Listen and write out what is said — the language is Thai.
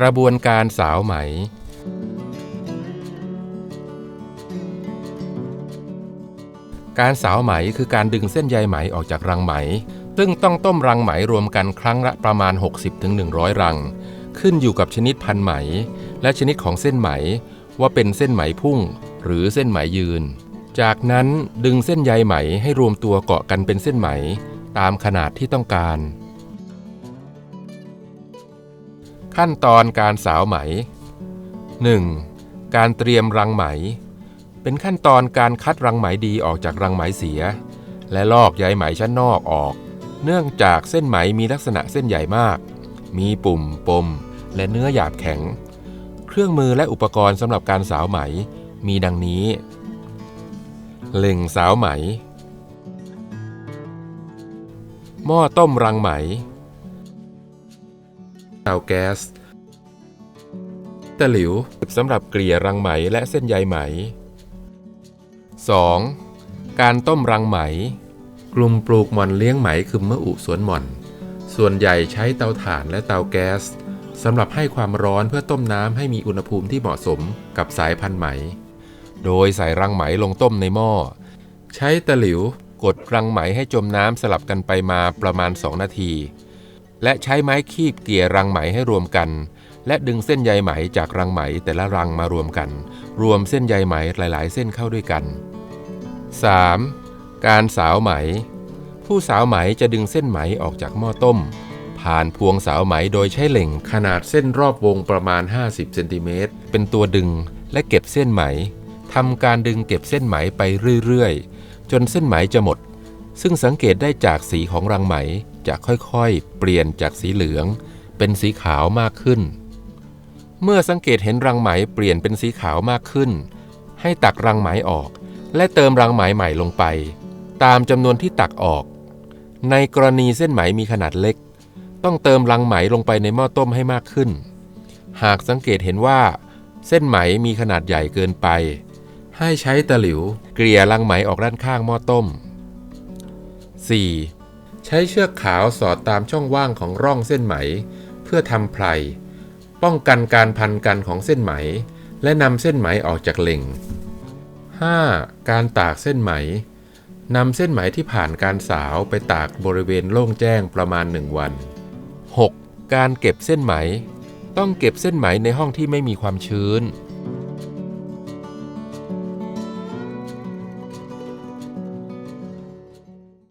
กระบวนการสาวไหม การสาวไหมคือการดึงเส้นใยไหมออกจากรังไหม ซึ่งต้องต้มรังไหมรวมกันครั้งละประมาณ 60-100 รัง ขึ้นอยู่กับชนิดพันไหม และชนิดของเส้นไหมว่าเป็นเส้นไหมพุ่ง หรือเส้นไหมยืน จากนั้นดึงเส้นใยไหมให้รวมตัวเกาะกันเป็นเส้นไหม ตามขนาดที่ต้องการ ขั้นตอนการสาวไหม 1. การเตรียมรังไหม เป็นขั้นตอนการคัดรังไหมดีออกจากรังไหมเสีย และลอกใยไหมชั้นนอกออก เนื่องจากเส้นไหมมีลักษณะเส้นใหญ่มาก มีปุ่มปม และเนื้อหยาบแข็ง เครื่องมือและอุปกรณ์สำหรับการสาวไหมมีดังนี้เหล่งสาวไหม หม้อต้มรังไหม เตาแก๊สตะหลิวสำหรับเกลี่ยรังไหมและเส้นใยไหม 2. การต้มรังไหม กลุ่มปลูกหม่อนเลี้ยงไหมคือมะอุสวนหม่อน ส่วนใหญ่ใช้เตาถ่านและเตาแก๊สสำหรับให้ความร้อนเพื่อต้มน้ำให้มีอุณหภูมิที่เหมาะสมกับสายพันธุ์ไหม โดยใส่รังไหมลงต้มในหม้อ ใช้ตะหลิวกดรังไหมให้จมน้ำสลับกันไปมาประมาณ 2 นาที และใช้ไม้คีบเกี่ยรังไหมให้รวมกัน และดึงเส้นใยไหมจากรังไหมแต่ละรังมารวมกัน รวมเส้นใยไหมหลาย ๆ เส้นเข้าด้วยกัน 3. การสาวไหม ผู้สาวไหมจะดึงเส้นไหมออกจากหม้อต้ม ผ่านพวงสาวไหมโดยใช้เหล่งขนาดเส้นรอบวงประมาณ 50เซนติเมตรเป็นตัวดึงและเก็บเส้นไหมทำการดึงเก็บเส้นไหมไปเรื่อย ๆ จนเส้นไหมจะหมด ซึ่งสังเกตได้จากสีของรังไหม จะค่อยๆ เปลี่ยนจากสีเหลือง เป็นสีขาวมากขึ้น เมื่อสังเกตเห็นรังไหมเปลี่ยนเป็นสีขาวมากขึ้น ให้ตักรังไหมออก และเติมรังไหมใหม่ลงไป ตามจำนวนที่ตักออก ในกรณีเส้นไหมมีขนาดเล็ก ต้องเติมรังไหมลงไปในหม้อต้มให้มากขึ้น หากสังเกตเห็นว่า เส้นไหมมีขนาดใหญ่เกินไป ให้ใช้ตะหลิว เกลี่ยรังไหมออกด้านข้างหม้อต้ม 4. ใช้เชือกขาวสอดตามช่องว่างของร่องเส้นไหม เพื่อทำไพรป้องกันการพันกันของเส้นไหม และนำเส้นไหมออกจากเหล่ง 5. การตากเส้นไหมนำเส้นไหมที่ผ่านการสาวไปตากบริเวณโล่งแจ้งประมาณ 1 วัน 6. การเก็บเส้นไหม ต้องเก็บเส้นไหมในห้องที่ไม่มีความชื้น